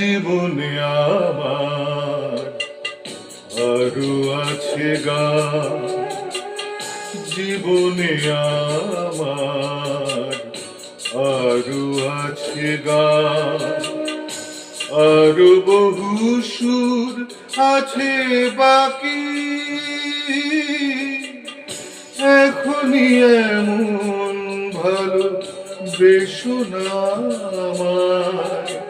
জীবনে আবার আরও আছে গা জীবনে আমার আরও আছে গা আরও বহু সুর আছে বাকি। এখনই এমন ভালো বেশু না আমার।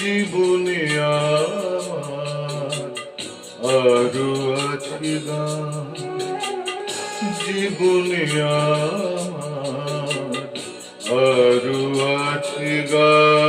জীবনে আরও আছে জীবনে আরও আছে গান।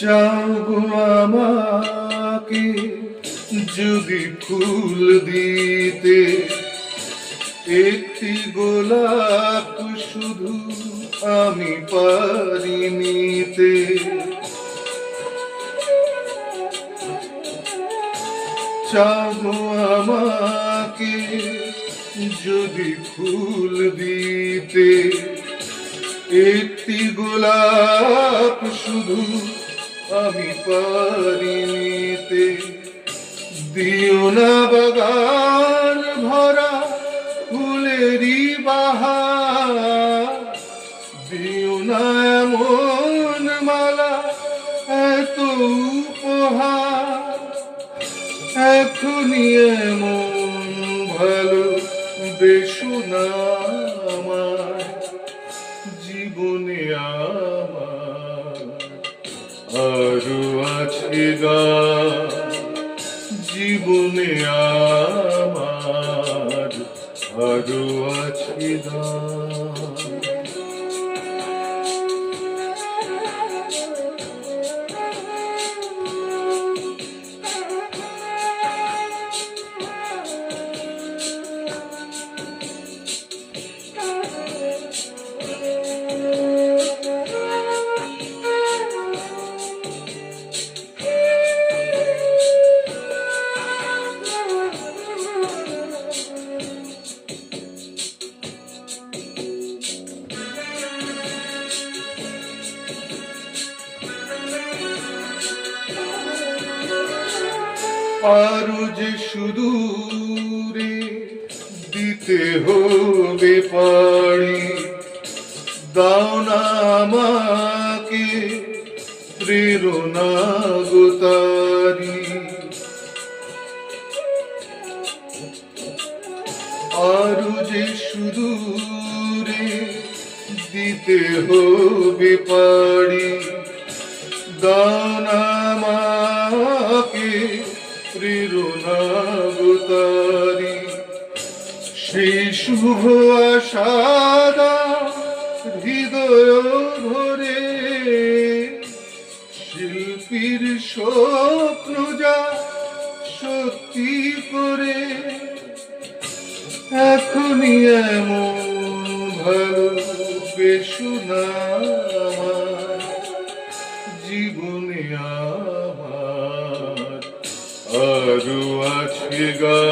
চাও গো আমাকে যদি ফুল দিতে। একটি গোলাপ শুধু আমি পারি নিতে। চাও আমাকে যদি ফুল দিতে। একটি গোলাপ শুধু আমি পারি নিতে দিও না বাগান ভরা ফুলেরই বাহার। দিও না এমন মালা, এত উপহার। এখনই এমন ভালো বেশো না আমার। জীবনে আমার আরও আছে গা। জীবনে আমার আরও আছে গা। আরও যে সুদূরে দিতে হবে পাড়ি দাও না আমাকে প্রেরণা গোতারি আরও যে সুদূরে দিতে হবে পাড়ি দান আমাকে গোতারি সেই শুভ আশাদা হৃদয় ভরে। শিল্পীর স্বপ্ন যা সত্যি করে, এখনই এমন ভালো বেশু না আমার। জীবনে আমার আরও আছে গা।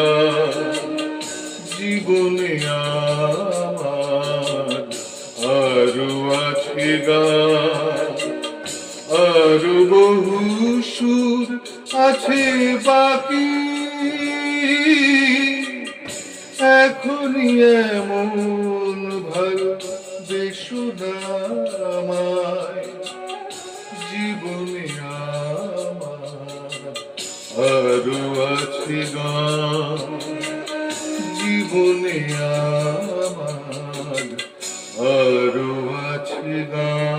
জীবনে আমার আরও আছে গা। আরও বহু সুর আছে বাকি। এখনই এমন ভালো বেশু গান জীবনে আমার আরও আছে গান